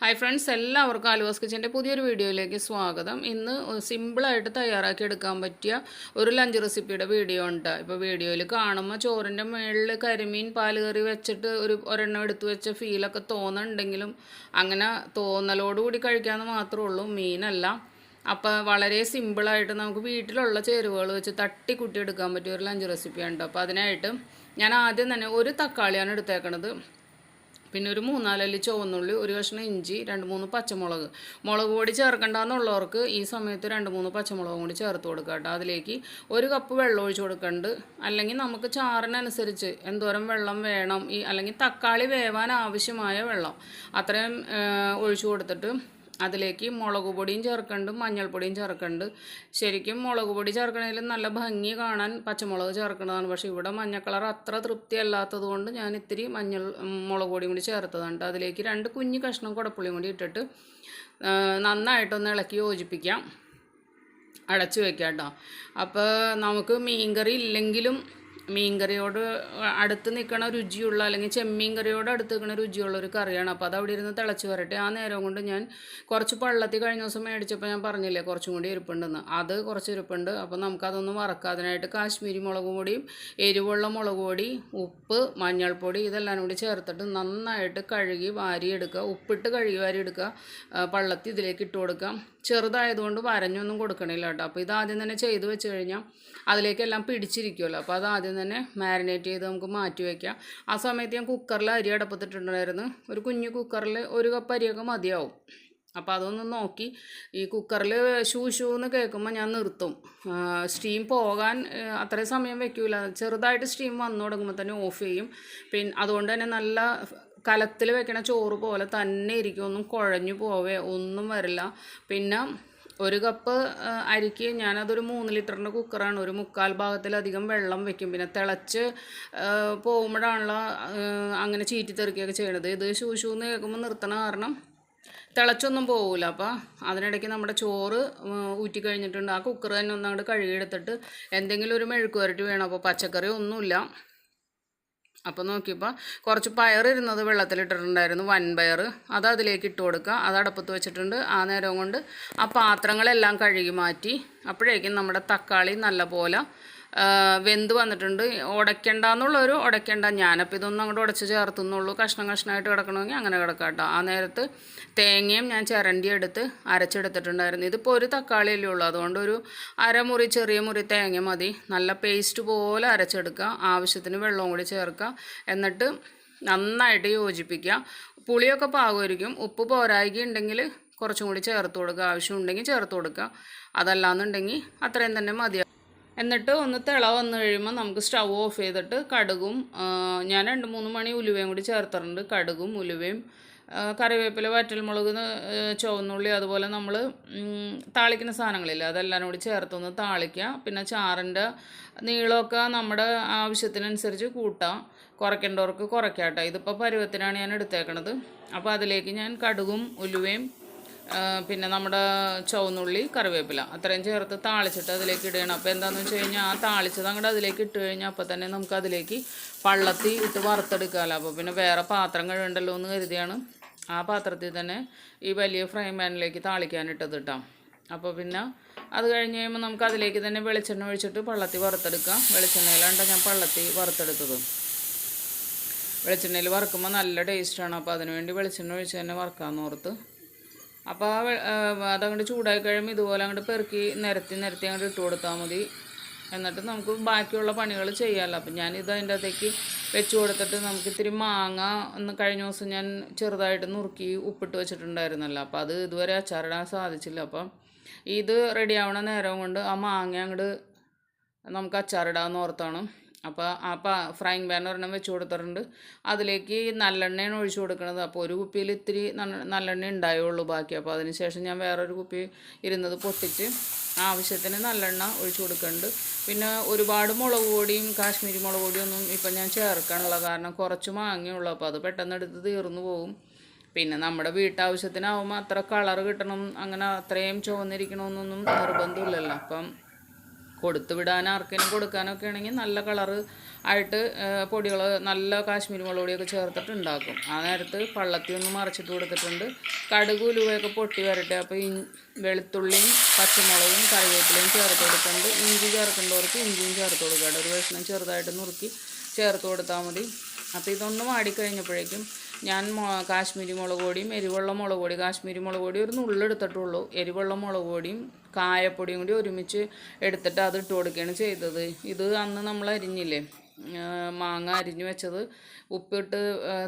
Hi friends എല്ലാവർക്കും ആലുവാസ് കിച്ചന്റെ പുതിയൊരു വീഡിയോയിലേക്ക് സ്വാഗതം. ഇന്ന് സിമ്പിളായിട്ട് തയ്യാറാക്കി എടുക്കാൻ പറ്റിയ ഒരു ലഞ്ച് റെസിപ്പിയുടെ വീഡിയോ ഉണ്ട്. ഇപ്പോൾ വീഡിയോയിൽ കാണുമ്പോൾ ചോറിന്റെ മുകളിൽ കരിമീൻ പാൽ കറി വെച്ചിട്ട് ഒരു ഒരെണ്ണം എടുത്തു വെച്ച ഫീലൊക്കെ തോന്നുന്നുണ്ടെങ്കിലും അങ്ങനെ തോന്നലോടുകൂടി കഴിക്കാമെന്ന് മാത്രമേ ഉള്ളൂ. മീനല്ല. അപ്പോൾ വളരെ സിമ്പിളായിട്ട് നമുക്ക് വീട്ടിലുള്ള ചേരുവകൾ വെച്ച് തട്ടിക്കുട്ടി എടുക്കാൻ പറ്റിയ ഒരു ലഞ്ച് റെസിപ്പിയാണ് അപ്പോൾ അതിനായിട്ട് ഞാൻ ആദ്യം തന്നെ ഒരു തക്കാളിയാണ് എടുത്തേക്കണത്. പിന്നെ ഒരു മൂന്നാലല്ലി ചുവന്നുള്ളി ഒരു കഷ്ണം ഇഞ്ചി രണ്ട് മൂന്ന് പച്ചമുളക്. മുളക് പൊടി ചേർക്കണ്ടെന്നുള്ളവർക്ക് ഈ സമയത്ത് രണ്ട് മൂന്ന് പച്ചമുളകും കൂടി ചേർത്ത് കൊടുക്കുക കേട്ടോ. അതിലേക്ക് ഒരു കപ്പ് വെള്ളം ഒഴിച്ചു കൊടുക്കുന്നുണ്ട് അല്ലെങ്കിൽ നമുക്ക് ചാറിനനുസരിച്ച് എന്തോരം വെള്ളം വേണം ഈ അല്ലെങ്കിൽ തക്കാളി വേവാൻ ആവശ്യമായ വെള്ളം അത്രയും ഒഴിച്ചു കൊടുത്തിട്ട് അതിലേക്ക് മുളക് പൊടിയും ചേർക്കുന്നുണ്ട് മഞ്ഞൾപ്പൊടിയും ചേർക്കുന്നുണ്ട് ശരിക്കും മുളക് പൊടി ചേർക്കണതിൽ നല്ല ഭംഗി കാണാൻ പച്ചമുളക് ചേർക്കുന്നതാണ് പക്ഷേ ഇവിടെ മഞ്ഞ അത്ര തൃപ്തി അല്ലാത്തത് കൊണ്ട് ഞാൻ ഇത്തിരി മഞ്ഞൾ മുളക് പൊടിയും കൂടി ചേർത്തതാണ് അതിലേക്ക് രണ്ട് കുഞ്ഞു കഷ്ണം കുടപ്പുളിയും കൂടി ഇട്ടിട്ട് നന്നായിട്ടൊന്ന് ഇളക്കി യോജിപ്പിക്കാം. അടച്ചു വെക്കാം കേട്ടോ അപ്പോൾ നമുക്ക് മീൻകറി ഇല്ലെങ്കിലും മീൻകറിയോട് അടുത്ത് നിൽക്കണ രുചിയുള്ള അല്ലെങ്കിൽ ചെമ്മീൻ കറിയോട് അടുത്ത് നിൽക്കണ രുചിയുള്ള ഒരു കറിയാണ്. അപ്പോൾ അത് അവിടെ ഇരുന്ന് തിളച്ച് വരട്ടെ. ആ നേരം കൊണ്ട് ഞാൻ കുറച്ച് പള്ളത്തി കഴിഞ്ഞ ദിവസം മേടിച്ചപ്പോൾ ഞാൻ പറഞ്ഞില്ലേ കുറച്ചും കൂടി ഇരിപ്പുണ്ടെന്ന്. അത് കുറച്ച് ഇരിപ്പുണ്ട്. അപ്പോൾ നമുക്കതൊന്ന് വറക്കാം. അതിനായിട്ട് കാശ്മീരി മുളക് പൊടിയും എരിവുള്ള മുളക് പൊടി ഉപ്പ് മഞ്ഞൾപ്പൊടി ഇതെല്ലാം കൂടി ചേർത്തിട്ട് നന്നായിട്ട് കഴുകി വാരിയെടുക്കുക ഉപ്പിട്ട് കഴുകി വാരിയെടുക്കുക പള്ളത്തി ഇതിലേക്ക് ഇട്ട് കൊടുക്കാം ചെറുതായതുകൊണ്ട് വരഞ്ഞൊന്നും കൊടുക്കണില്ല കേട്ടോ. അപ്പോൾ ഇത് ആദ്യം തന്നെ ചെയ്ത് വെച്ച് കഴിഞ്ഞാൽ അതിലേക്കെല്ലാം പിടിച്ചിരിക്കുമല്ലോ അപ്പോൾ അത് ആദ്യം തന്നെ മാരിനേറ്റ് ചെയ്ത് നമുക്ക് മാറ്റി വയ്ക്കാം ആ സമയത്ത് ഞാൻ കുക്കറിൽ അരി അടപ്പത്തിട്ടുണ്ടായിരുന്നു. ഒരു കുഞ്ഞു കുക്കറിൽ ഒരു കപ്പ് അരിയൊക്കെ മതിയാവും. അപ്പോൾ അതൊന്ന് നോക്കി. ഈ കുക്കറിൽ ഷൂ ഷൂ എന്ന് കേൾക്കുമ്പോൾ ഞാൻ നിർത്തും. സ്റ്റീം പോകാൻ അത്രയും സമയം വെക്കൂല. ചെറുതായിട്ട് സ്റ്റീം വന്നു തുടങ്ങുമ്പോൾ തന്നെ ഓഫ് ചെയ്യും. പിന്നെ അതുകൊണ്ട് തന്നെ നല്ല കലത്തിൽ വെക്കണ ചോറ് പോലെ തന്നെ ഇരിക്കും. ഒന്നും കുഴഞ്ഞു പോവേ ഒന്നും വരില്ല. പിന്നെ ഒരു കപ്പ് അരിക്ക് ഞാനതൊരു മൂന്ന് ലിറ്ററിന്റെ കുക്കറാണ്. ഒരു മുക്കാൽ ഭാഗത്തിലധികം വെള്ളം വെക്കും. പിന്നെ തിളച്ച് പോകുമ്പോഴാണല്ലോ അങ്ങനെ ചീറ്റി തെറിക്കുകയൊക്കെ ചെയ്യണത്. ഇത് ഷൂ എന്ന് കേൾക്കുമ്പോൾ നിർത്തണ കാരണം തിളച്ചൊന്നും പോകില്ല അപ്പോൾ അതിനിടയ്ക്ക് നമ്മുടെ ചോറ് ഊറ്റി കഴിഞ്ഞിട്ടുണ്ട്. ആ കുക്കർ തന്നെ ഒന്ന് അങ്ങോട്ട് കഴുകിയെടുത്തിട്ട് എന്തെങ്കിലും ഒരു മെഴുക്ക് വരട്ടി വേണം. അപ്പോൾ പച്ചക്കറി ഒന്നുമില്ല. അപ്പോൾ നോക്കിയപ്പോൾ കുറച്ച് പയറിരുന്നത് വെള്ളത്തിലിട്ടിട്ടുണ്ടായിരുന്നു വൻ പയർ അത് അതിലേക്ക് ഇട്ട് കൊടുക്കുക. അത് അടുപ്പത്ത് വെച്ചിട്ടുണ്ട്. ആ നേരം കൊണ്ട് ആ പാത്രങ്ങളെല്ലാം കഴുകി മാറ്റി. അപ്പോഴേക്കും നമ്മുടെ തക്കാളി നല്ലപോലെ വെന്ത് വന്നിട്ടുണ്ട്. ഉടയ്ക്കണ്ട എന്നുള്ളൊരു ഉടയ്ക്കണ്ട ഞാനപ്പോൾ ഇതൊന്നും അങ്ങോട്ട് ഉടച്ച് ചേർത്തുന്നുള്ളൂ. കഷ്ണം കഷ്ണമായിട്ട് കിടക്കണമെങ്കിൽ അങ്ങനെ കിടക്കാം കേട്ടോ. ആ നേരത്ത് തേങ്ങയും ഞാൻ ചിരണ്ടി എടുത്ത് അരച്ചെടുത്തിട്ടുണ്ടായിരുന്നു. ഇതിപ്പോൾ ഒരു തക്കാളി അല്ലേ ഉള്ളൂ. അതുകൊണ്ട് ഒരു അരമുറി ചെറിയ മുറി തേങ്ങ മതി. നല്ല പേസ്റ്റ് പോലെ അരച്ചെടുക്കുക. ആവശ്യത്തിന് വെള്ളവും കൂടി ചേർക്കുക. എന്നിട്ട് നന്നായിട്ട് യോജിപ്പിക്കുക. പുളിയൊക്കെ പാകമായിരിക്കും. ഉപ്പ് പോരായിക ഉണ്ടെങ്കിൽ കുറച്ചും കൂടി ചേർത്ത് കൊടുക്കുക. ആവശ്യമുണ്ടെങ്കിൽ ചേർത്ത് കൊടുക്കുക. അതല്ലാന്നുണ്ടെങ്കിൽ അത്രയും തന്നെ മതി. എന്നിട്ട് ഒന്ന് തിള വന്നു കഴിയുമ്പോൾ നമുക്ക് സ്റ്റൗ ഓഫ് ചെയ്തിട്ട് കടുകും ഞാൻ രണ്ട് മൂന്ന് മണി ഉലുവയും കൂടി ചേർത്തിട്ടുണ്ട്. കടുകും ഉലുവയും കറിവേപ്പില വറ്റൽമുളക് ചുവന്നുള്ളി അതുപോലെ നമ്മൾ താളിക്കുന്ന സാധനങ്ങളില്ല അതെല്ലാം കൂടി ചേർത്തൊന്ന് താളിക്കുക പിന്നെ ചാറിന്റെ നീളമൊക്കെ നമ്മുടെ ആവശ്യത്തിനനുസരിച്ച് കൂട്ടാം. കുറയ്ക്കേണ്ടവർക്ക് കുറയ്ക്കാം കേട്ടോ. ഇതിപ്പോൾ പരുവത്തിനാണ് ഞാൻ എടുത്തേക്കണത്. അപ്പോൾ അതിലേക്ക് ഞാൻ കടുകും ഉലുവയും പിന്നെ നമ്മുടെ ചുവന്നുള്ളി കറിവേപ്പില. അത്രയും ചേർത്ത് താളിച്ചിട്ട് അതിലേക്ക് ഇടുകയാണ്. അപ്പോൾ എന്താണെന്ന് വെച്ച് കഴിഞ്ഞാൽ ആ താളിച്ചത് അങ്ങോട്ട് അതിലേക്ക് ഇട്ട് കഴിഞ്ഞാൽ അപ്പോൾ തന്നെ നമുക്ക് അതിലേക്ക് പള്ളത്തി ഇട്ട് വറുത്തെടുക്കാമല്ലോ അപ്പോൾ പിന്നെ വേറെ പാത്രം കഴുകണ്ടല്ലോ എന്ന് കരുതിയാണ് ആ പാത്രത്തിൽ തന്നെ ഈ വലിയ ഫ്രൈ പാനിലേക്ക് താളിക്കാനിട്ടത് ഇട്ടാം അപ്പോൾ പിന്നെ അത് കഴിഞ്ഞ് കഴിയുമ്പോൾ നമുക്ക് അതിലേക്ക് തന്നെ വെളിച്ചെണ്ണ ഒഴിച്ചിട്ട് പള്ളത്തി വറുത്തെടുക്കാം. വെളിച്ചെണ്ണയിലാണ് ഞാൻ പള്ളത്തി വറുത്തെടുത്തത്. വെളിച്ചെണ്ണയിൽ വറുക്കുമ്പോൾ നല്ല ടേസ്റ്റാണ് അപ്പോൾ അതിനുവേണ്ടി വെളിച്ചെണ്ണ ഒഴിച്ച് തന്നെ വറുക്കാമെന്ന് ഓർത്ത് അപ്പോൾ ആ അതങ്ങോട്ട് ചൂടായി കഴിയുമ്പോൾ ഇതുപോലെ അങ്ങോട്ട് പെറുക്കി നിരത്തി നിരത്തി അങ്ങോട്ട് ഇട്ട് കൊടുത്താൽ മതി. എന്നിട്ട് നമുക്ക് ബാക്കിയുള്ള പണികൾ ചെയ്യാമല്ലോ അപ്പം ഞാനിത് അതിന്റെ അകത്തേക്ക് വെച്ച് കൊടുത്തിട്ട് നമുക്ക് ഇത്തിരി മാങ്ങ ഒന്ന് കഴിഞ്ഞ ദിവസം ഞാൻ ചെറുതായിട്ട് നുറുക്കി ഉപ്പിട്ട് വെച്ചിട്ടുണ്ടായിരുന്നല്ലോ. അപ്പോൾ അത് ഇതുവരെ അച്ചാറിടാൻ സാധിച്ചില്ല. അപ്പം ഇത് റെഡിയാവണ നേരം കൊണ്ട് ആ മാങ്ങ അങ്ങോട്ട് നമുക്ക് അച്ചാറിടാമെന്ന് ഓർത്താണ്. അപ്പോൾ ആ പാ ഫ്രൈങ് പാൻ ഒരെണ്ണം വെച്ച് കൊടുത്തിട്ടുണ്ട്. അതിലേക്ക് നല്ലെണ്ണയാണ് ഒഴിച്ചു കൊടുക്കുന്നത് അപ്പോൾ ഒരു കുപ്പിയിൽ ഇത്തിരി നല്ലെണ്ണ ഉണ്ടായുള്ളൂ ബാക്കി. അപ്പോൾ അതിന് ശേഷം ഞാൻ വേറൊരു കുപ്പി ഇരുന്നത് പൊട്ടിച്ച് ആവശ്യത്തിന് നല്ലെണ്ണ ഒഴിച്ചു കൊടുക്കുന്നുണ്ട് പിന്നെ ഒരുപാട് മുളക് പൊടിയും കാശ്മീരി മുളക് പൊടിയൊന്നും ഇപ്പം ഞാൻ ചേർക്കാനുള്ള കാരണം കുറച്ച് മാങ്ങയുള്ളൂ. അപ്പോൾ അത് പെട്ടെന്ന് എടുത്ത് തീർന്നു പോകും പിന്നെ നമ്മുടെ വീട്ടാവശ്യത്തിനാവുമ്പോൾ അത്ര കളർ കിട്ടണം അങ്ങനെ അത്രയും ചുവന്നിരിക്കണമെന്നൊന്നും നിർബന്ധമില്ലല്ലോ. അപ്പം കൊടുത്തു വിടാൻ ആർക്കെങ്കിലും കൊടുക്കാനൊക്കെ ആണെങ്കിൽ നല്ല കളറ് ആയിട്ട് പൊടികൾ നല്ല കാശ്മീരി മുളക് പൊടിയൊക്കെ ചേർത്തിട്ട് ഉണ്ടാക്കും ആ നേരത്ത് പള്ളത്തി ഒന്ന് മറച്ചിട്ട് കൊടുത്തിട്ടുണ്ട്. കടുക് ഉലുവയൊക്കെ പൊട്ടി വരട്ടെ. അപ്പോൾ ഇ വെളുത്തുള്ളിയും പച്ചമുളകും കറിവേപ്പിലയും ചേർത്ത് കൊടുക്കുന്നുണ്ട് ഇഞ്ചി ചേർക്കേണ്ടവർക്ക് ഇഞ്ചിയും ചേർത്ത് കൊടുക്കുക ഒരു കഷ്ണം ചെറുതായിട്ട് നുറുക്കി ചേർത്ത് കൊടുത്താൽ മതി. അപ്പോൾ ഇതൊന്ന് വാടിക്കഴിഞ്ഞപ്പോഴേക്കും ഞാൻ കാശ്മീരി മുളക് പൊടിയും എരിവെള്ള മുളക് പൊടി കാശ്മീരി മുളക് പൊടി ഒരു നുള്ളെടുത്തിട്ടുള്ളൂ എരിവെള്ള മുളക് പൊടിയും കായപ്പൊടിയും കൂടി ഒരുമിച്ച് എടുത്തിട്ട് അത് ഇട്ട് കൊടുക്കുകയാണ് ചെയ്തത്. ഇത് അന്ന് നമ്മൾ അരിഞ്ഞില്ലേ? മാങ്ങ അരിഞ്ഞു വെച്ചത്. ഉപ്പിട്ട്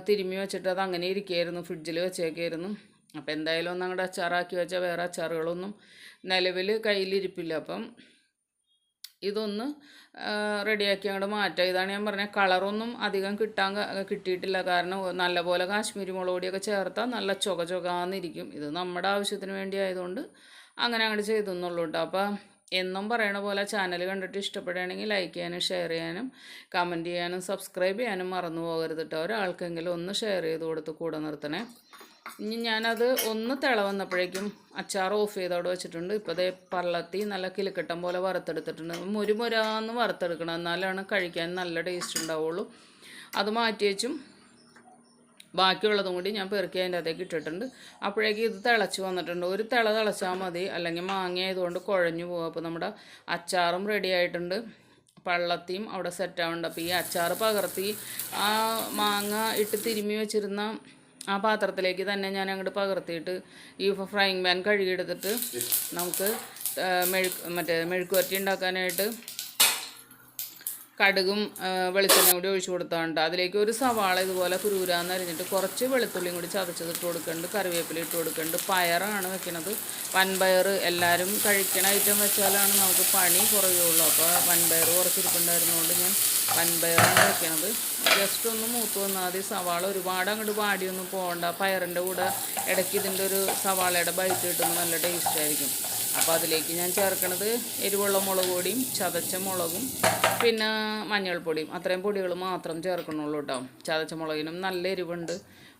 തിരുമ്മി വെച്ചിട്ട് അത് അങ്ങനെ ഇരിക്കുകയായിരുന്നു. ഫ്രിഡ്ജിൽ വെച്ചേക്കായിരുന്നു. അപ്പോൾ എന്തായാലും ഒന്ന് അങ്ങോട്ട് അച്ചാറാക്കി വെച്ചാൽ വേറെ അച്ചാറുകളൊന്നും നിലവിൽ കയ്യിലിരിപ്പില്ല. അപ്പം ഇതൊന്ന് റെഡിയാക്കി അങ്ങോട്ട് മാറ്റാം. ഇതാണ് ഞാൻ പറഞ്ഞത്. കളറൊന്നും അധികം കിട്ടാൻ കിട്ടിയിട്ടില്ല. കാരണം നല്ലപോലെ കാശ്മീരി മുളക് പൊടിയൊക്കെ ചേർത്താൽ നല്ല ചുക ചുകാന്നിരിക്കും. ഇത് നമ്മുടെ ആവശ്യത്തിന് വേണ്ടി ആയതുകൊണ്ട് അങ്ങനെ അങ്ങോട്ട് ചെയ്തെന്നുള്ളൂ കേട്ടോ അപ്പം എന്നും പറയണ പോലെ ചാനൽ കണ്ടിട്ട് ഇഷ്ടപ്പെടുകയാണെങ്കിൽ ലൈക്ക് ചെയ്യാനും ഷെയർ ചെയ്യാനും കമന്റ് ചെയ്യാനും സബ്സ്ക്രൈബ് ചെയ്യാനും മറന്നു പോകരുത് കേട്ടോ ഒരാൾക്കെങ്കിലും ഒന്ന് ഷെയർ ചെയ്ത് കൊടുത്ത് കൂടെ നിർത്തണേ. ഇനി ഞാനത് ഒന്ന് തിള വന്നപ്പോഴേക്കും അച്ചാർ ഓഫ് ചെയ്ത് അവിടെ വെച്ചിട്ടുണ്ട്. ഇപ്പോൾ അതേ പള്ളത്തി നല്ല കിലുക്കട്ടം പോലെ വറുത്തെടുത്തിട്ടുണ്ട്. മുരുമുരാന്ന് വറുത്തെടുക്കണം. എന്നാലാണ് കഴിക്കാൻ നല്ല ടേസ്റ്റ് ഉണ്ടാവുള്ളൂ. അത് മാറ്റി വെച്ചും ബാക്കിയുള്ളതും കൂടി ഞാൻ പെറുക്കി അതിന്റെ അകത്തേക്ക് ഇട്ടിട്ടുണ്ട്. അപ്പോഴേക്കും ഇത് തിളച്ച് വന്നിട്ടുണ്ട്. ഒരു തിള തിളച്ചാൽ മതി. അല്ലെങ്കിൽ മാങ്ങ ആയതുകൊണ്ട് കുഴഞ്ഞു പോകും. അപ്പോൾ നമ്മുടെ അച്ചാറും റെഡി ആയിട്ടുണ്ട്. പള്ളത്തിയും അവിടെ സെറ്റ് ആവുന്നുണ്ട്. അപ്പോൾ ഈ അച്ചാർ പകർത്തി ആ മാങ്ങ ഇട്ട് തിരുമ്മി വെച്ചിരുന്ന ആ പാത്രത്തിലേക്ക് തന്നെ ഞാൻ അങ്ങോട്ട് പകർത്തിയിട്ട് ഈ ഫ്രൈങ് പാൻ കഴുകിയെടുത്തിട്ട് നമുക്ക് മെഴുക്ക് മറ്റേ മെഴുക്കുവരട്ടി ഉണ്ടാക്കാനായിട്ട് കടുകും വെളിച്ചെണ്ണയും കൂടി ഒഴിച്ചു കൊടുത്തോണ്ട് അതിലേക്ക് ഒരു സവാള ഇതുപോലെ കുരൂരാന്ന് അരിഞ്ഞിട്ട് കുറച്ച് വെളുത്തുള്ളിയും കൂടി ചതച്ചത് ഇട്ട് കൊടുക്കുന്നുണ്ട് കറിവേപ്പില ഇട്ട് കൊടുക്കുന്നുണ്ട് പയറാണ് വെക്കുന്നത് വൻപയർ എല്ലാവരും കഴിക്കണ ഐറ്റം വെച്ചാലാണ് നമുക്ക് പണി കുറയുള്ളൂ. അപ്പോൾ വൻപയർ കുറച്ചിരിക്കുന്നുണ്ടായിരുന്നുകൊണ്ട് ഞാൻ വൻപയറാണ് വെക്കണത്. ജസ്റ്റ് ഒന്ന് മൂത്ത് വന്നാൽ മതി. സവാള ഒരുപാട് അങ്ങോട്ട് വാടിയൊന്നും പോകണ്ട. പയറിന്റെ കൂടെ ഇടയ്ക്ക് ഇതിന്റെ ഒരു സവാളയുടെ ബൈറ്റ് കിട്ടുമ്പോൾ നല്ല ടേസ്റ്റ് ആയിരിക്കും. അപ്പോൾ അതിലേക്ക് ഞാൻ ചേർക്കണത് എരിവുള്ള മുളക് പൊടിയും ചതച്ച മുളകും പിന്നെ മഞ്ഞൾപ്പൊടിയും. അത്രയും പൊടികൾ മാത്രം ചേർക്കണുള്ളൂ കേട്ടോ ചതച്ച മുളകിനും നല്ല എരിവുണ്ട്.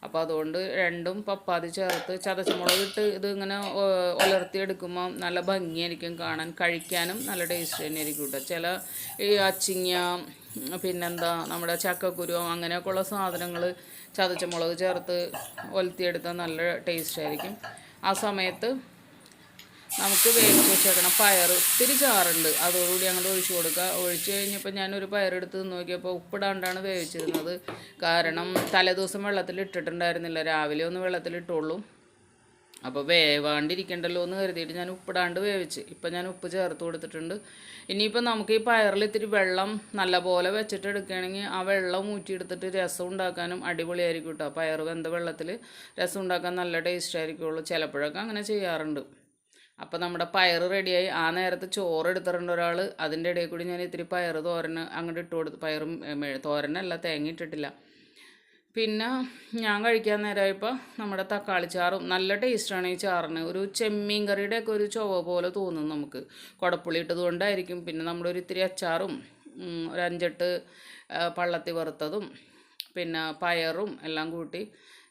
അപ്പോൾ അതുകൊണ്ട് രണ്ടും പപ്പാതി ചേർത്ത് ചതച്ച മുളക് ഇട്ട് ഇത് ഇങ്ങനെ ഉലർത്തിയെടുക്കുമ്പോൾ നല്ല ഭംഗിയായിരിക്കും കാണാൻ. കഴിക്കാനും നല്ല ടേസ്റ്റ് തന്നെ ആയിരിക്കും കേട്ടോ ചില ഈ അച്ചിങ്ങ പിന്നെന്താ നമ്മുടെ ചക്കക്കുരു അങ്ങനെയൊക്കെയുള്ള സാധനങ്ങൾ ചതച്ച മുളക് ചേർത്ത് ഒലത്തിയെടുത്താൽ നല്ല ടേസ്റ്റ് ആയിരിക്കും. ആ സമയത്ത് നമുക്ക് വേവിച്ച് വെച്ചേക്കണം. പയർ ഒത്തിരി ചാറുണ്ട്. അതോടുകൂടി അങ്ങോട്ട് ഒഴിച്ചു കൊടുക്കുക. ഒഴിച്ച് കഴിഞ്ഞപ്പോൾ ഞാനൊരു പയറെടുത്ത് നോക്കിയപ്പോൾ ഉപ്പിടാണ്ടാണ് വേവിച്ചിരുന്നത്. കാരണം തലേദിവസം വെള്ളത്തിൽ ഇട്ടിട്ടുണ്ടായിരുന്നില്ല രാവിലെ ഒന്ന് വെള്ളത്തിൽ ഇട്ടുള്ളൂ അപ്പോൾ വേവാണ്ടിരിക്കണ്ടല്ലോ എന്ന് കരുതിയിട്ട് ഞാൻ ഉപ്പിടാണ്ട് വേവിച്ച്. ഇപ്പം ഞാൻ ഉപ്പ് ചേർത്ത് കൊടുത്തിട്ടുണ്ട്. ഇനിയിപ്പോൾ നമുക്ക് ഈ പയറിൽ ഇത്തിരി വെള്ളം നല്ലപോലെ വെച്ചിട്ട് എടുക്കുകയാണെങ്കിൽ ആ വെള്ളം ഊറ്റിയെടുത്തിട്ട് രസം ഉണ്ടാക്കാനും അടിപൊളിയായിരിക്കും കേട്ടോ. പയർ വെന്ത വെള്ളത്തിൽ രസം ഉണ്ടാക്കാൻ നല്ല ടേസ്റ്റ് ആയിരിക്കുള്ളൂ. ചിലപ്പോഴൊക്കെ അങ്ങനെ ചെയ്യാറുണ്ട്. അപ്പോൾ നമ്മുടെ പയർ റെഡിയായി ആ നേരത്ത് ചോറ് എടുത്തിട്ടുണ്ട് ഒരാൾ അതിന്റെ ഇടയിൽ കൂടി ഞാൻ ഇത്തിരി പയർ തോരന് അങ്ങോട്ട് ഇട്ട് കൊടുത്തു. പയറും തോരനല്ല തേങ്ങ ഇട്ടിട്ടില്ല. പിന്നെ ഞാൻ കഴിക്കാൻ നേരമായപ്പോൾ നമ്മുടെ തക്കാളി ചാറും നല്ല ടേസ്റ്റാണ് ഈ ചാറിന്. ഒരു ചെമ്മീൻ കറിയുടെയൊക്കെ ഒരു ചുവ പോലെ തോന്നും നമുക്ക്. കുടപ്പുളി ഇട്ടത് കൊണ്ടായിരിക്കും. പിന്നെ നമ്മളൊരു ഇത്തിരി അച്ചാറും ഒരു അഞ്ചെട്ട് പള്ളത്തി വറുത്തതും പിന്നെ പയറും എല്ലാം കൂട്ടി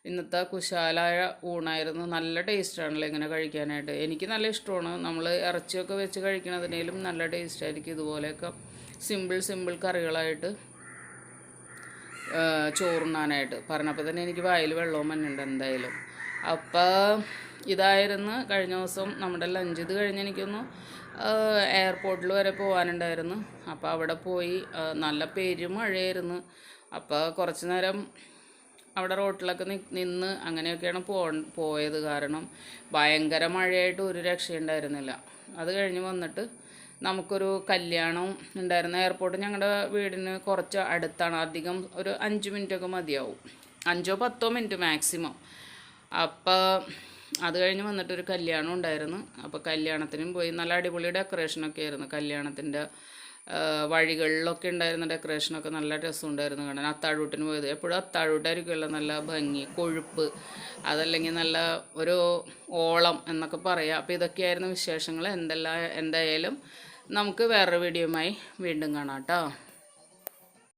ഇന്നത്തെ കുശാലായ ഊണായിരുന്നു. നല്ല ടേസ്റ്റാണല്ലോ ഇങ്ങനെ കഴിക്കാനായിട്ട്. എനിക്ക് നല്ല ഇഷ്ടമാണ്. നമ്മൾ ഇറച്ചിയൊക്കെ വെച്ച് കഴിക്കണതിനേലും നല്ല ടേസ്റ്റായിരിക്കും ഇതുപോലെയൊക്കെ സിമ്പിൾ സിമ്പിൾ കറികളായിട്ട് ചോറുണ്ണാനായിട്ട്. പറഞ്ഞപ്പോൾ തന്നെ എനിക്ക് വായിൽ വെള്ളവും മഞ്ഞുണ്ട് എന്തായാലും. അപ്പോൾ ഇതായിരുന്നു കഴിഞ്ഞ ദിവസം നമ്മുടെ ലഞ്ച് ഇത് കഴിഞ്ഞ് എനിക്കൊന്ന് എയർപോർട്ടിൽ വരെ പോകാനുണ്ടായിരുന്നു അപ്പോൾ അവിടെ പോയി നല്ല പെരുമഴയായിരുന്നു. അപ്പോൾ കുറച്ച് നേരം അവിടെ റോട്ടിലൊക്കെ നിന്ന് അങ്ങനെയൊക്കെയാണ് പോ പോയത് കാരണം ഭയങ്കര മഴയായിട്ട് ഒരു രക്ഷയുണ്ടായിരുന്നില്ല. അത് കഴിഞ്ഞ് വന്നിട്ട് നമുക്കൊരു കല്യാണം ഉണ്ടായിരുന്നു. എയർപോർട്ട് ഞങ്ങളുടെ വീടിന് കുറച്ച് അടുത്താണ്. അധികം ഒരു അഞ്ച് മിനിറ്റൊക്കെ മതിയാവും. അഞ്ചോ പത്തോ മിനിറ്റ് മാക്സിമം അപ്പോൾ അത് കഴിഞ്ഞ് വന്നിട്ടൊരു കല്യാണം ഉണ്ടായിരുന്നു. അപ്പോൾ കല്യാണത്തിനും പോയി. നല്ല അടിപൊളി ഡെക്കറേഷനൊക്കെ ആയിരുന്നു കല്യാണത്തിന്റെ വഴികളിലൊക്കെ ഉണ്ടായിരുന്ന ഡെക്കറേഷനൊക്കെ നല്ല രസമുണ്ടായിരുന്നു കാണാൻ. അത്താഴൂട്ടിന് പോയത്. എപ്പോഴും അത്താഴൂട്ടായിരിക്കുമല്ലോ നല്ല ഭംഗി കൊഴുപ്പ് അതല്ലെങ്കിൽ നല്ല ഒരു ഓളം എന്നൊക്കെ പറയാം. അപ്പോൾ ഇതൊക്കെയായിരുന്നു വിശേഷങ്ങൾ. എന്തെല്ലാം എന്തായാലും നമുക്ക് വേറൊരു വീഡിയോയുമായി വീണ്ടും കാണാം കേട്ടോ.